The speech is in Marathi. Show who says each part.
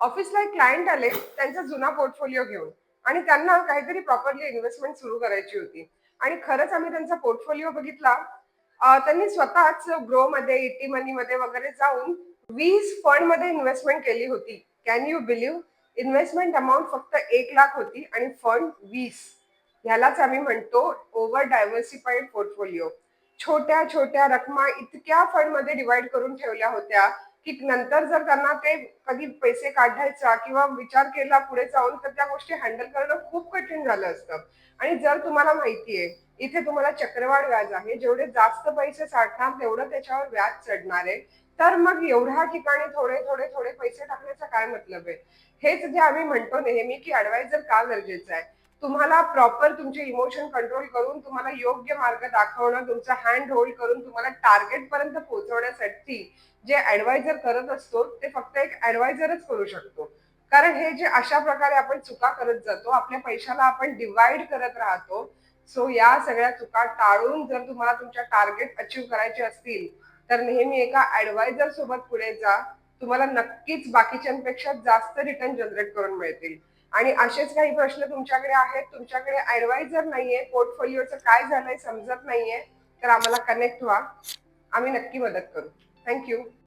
Speaker 1: ऑफिसला एक क्लायंट आले त्यांचा जुना पोर्टफोलिओ घेऊन. आणि त्यांना काहीतरी प्रॉपरली इन्व्हेस्टमेंट सुरू करायची होती. आणि खरंच आम्ही त्यांचा पोर्टफोलिओ बघितला. त्यांनी स्वतःच ग्रो मध्ये इटी मनी मध्ये वगैरे जाऊन वीस फंडमध्ये इन्व्हेस्टमेंट केली होती. Can you believe investment amount फक्त एक लाख होती आणि फंड वीस. ह्यालाच आम्ही म्हणतो ओव्हर डायव्हर्सिफाईड पोर्टफोलिओ छोट्या छोट्या रकमा इतक्या फंडमध्ये डिवाइड करून ठेवल्या होत्या. की नंतर जर त्यांना ते कधी पैसे काढायचा किंवा विचार केला पुढे जाऊन तर त्या गोष्टी हँडल करणं खूप कठीण झालं असतं. आणि जर तुम्हाला माहितीये इथे तुम्हाला चक्रवाढ व्याज आहे. जेवढे जास्त पैसे साठणार तेवढं त्याच्यावर व्याज चढणार आहे. तर मग एवढ्या ठिकाणी थोडे थोडे थोडे पैसे टाकण्याचा काय मतलब आहे? हेच जे आम्ही म्हणतो नेहमी की ऍडवायझर का गरजेचं आहे? तुम्हाला प्रॉपर तुमचे इमोशन कंट्रोल करून तुम्हाला योग्य मार्ग दाखवणं तुमचा हँड होल्ड करून तुम्हाला टार्गेट पर्यंत पोहोचवण्यासाठी जे ऍडवायझर करत असतो ते फक्त एक ऍडवायझरच करू शकतो. कारण हे जे अशा प्रकारे आपण चुका करत जातो आपल्या पैशाला आपण डिवाइड करत राहतो सो या सगळ्या चुका टाळून जर तुम्हाला तुमच्या टार्गेट अचीव करायचे असतील तर नेहमी एका ऍडवायझर सोबत पुढे जा. तुम्हाला नक्कीच बाकीच्यांपेक्षा जास्त रिटर्न जनरेट करून मिळतील. आणि असेच काही प्रश्न तुमच्याकडे आहेत. तुमच्याकडे ऍडवायझर नाहीये. पोर्टफोलिओचं काय झालंय समजत नाहीये. तर आम्हाला कनेक्ट व्हा. आम्ही नक्की मदत करू. थँक्यू